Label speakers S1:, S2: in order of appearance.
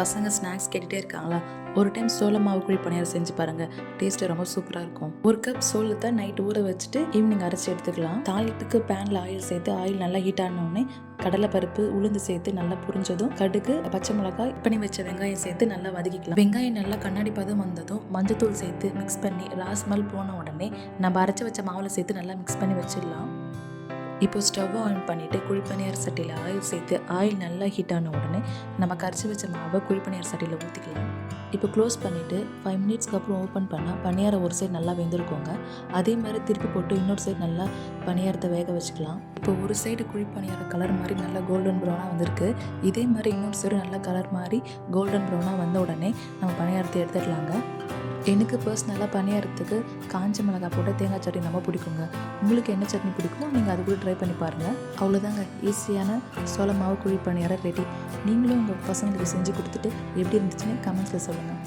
S1: பசங்க ஸ்நாக்ஸ் கேட்டுகிட்டே இருக்காங்களா? ஒரு டைம் சோள மாவு குழி பணியாரம் செஞ்சு பாருங்க. டேஸ்ட் ரொம்ப சூப்பராக இருக்கும். ஒரு கப் சோளத்தை நைட் ஊற வச்சுட்டு ஈவினிங் அரைச்சி எடுத்துக்கலாம். தாளித்துக்கு பேனில் ஆயில் சேர்த்து ஆயில் நல்லா ஹீட் ஆனோடனே கடலைப்பருப்பு உளுந்து சேர்த்து நல்லா புரிஞ்சதும் கடுகு பச்சை மிளகாய் பண்ணி வச்ச வெங்காயம் சேர்த்து நல்லா வதக்கிக்கலாம். வெங்காயம் நல்லா கண்ணாடி பதம் வந்ததும் மஞ்சத்தூள் சேர்த்து மிக்ஸ் பண்ணி ராஸ்மல் போன உடனே நம்ம அரைச்சி வச்ச மாவில் சேர்த்து நல்லா மிக்ஸ் பண்ணி வச்சிடலாம். இப்போ ஸ்டவ் ஆன் பண்ணிவிட்டு குழிப்பணியார் சட்டியில் ஆயில் சேர்த்து ஆயில் நல்லா ஹீட் ஆன உடனே நம்ம கரைச்சி வச்ச மாவை குழிப்பணியார் சட்டியில் ஊற்றிக்கலாம் இப்போ க்ளோஸ் பண்ணிவிட்டு ஃபைவ் மினிட்ஸ்க்கு அப்புறம் ஓப்பன் பண்ணால் பணியாரம் ஒரு சைடு நல்லா வெந்திருக்கோங்க. அதே மாதிரி திருப்பி போட்டு இன்னொரு சைடு நல்லா பணியாரத்தை வேக வச்சுக்கலாம். இப்போ ஒரு சைடு குழிப்பணியார கலர் மாதிரி நல்லா கோல்டன் ப்ரௌனாக வந்திருக்கு. இதே மாதிரி இன்னொரு சைடு நல்லா கலர் மாதிரி கோல்டன் ப்ரௌனாக வந்த உடனே நம்ம பணியாரத்தை எடுத்துடலாங்க. எனக்கு பர்சனலாக பணியாரத்துக்கு காஞ்ச மிளகாய் போட்டு தேங்காய் சட்னி ரொம்ப பிடிக்குங்க. உங்களுக்கு என்ன சட்னி பிடிக்குமோ நீங்கள் அது கூட ட்ரை பண்ணி பாருங்கள் அவ்வளோதாங்க ஈஸியான சோள மாவு குழி பணியாரம் ரெடி நீங்களும் உங்கள் பசங்களுக்கு செஞ்சு கொடுத்துட்டு எப்படி இருந்துச்சுன்னு கமெண்ட்ஸில் சொல்லுங்கள்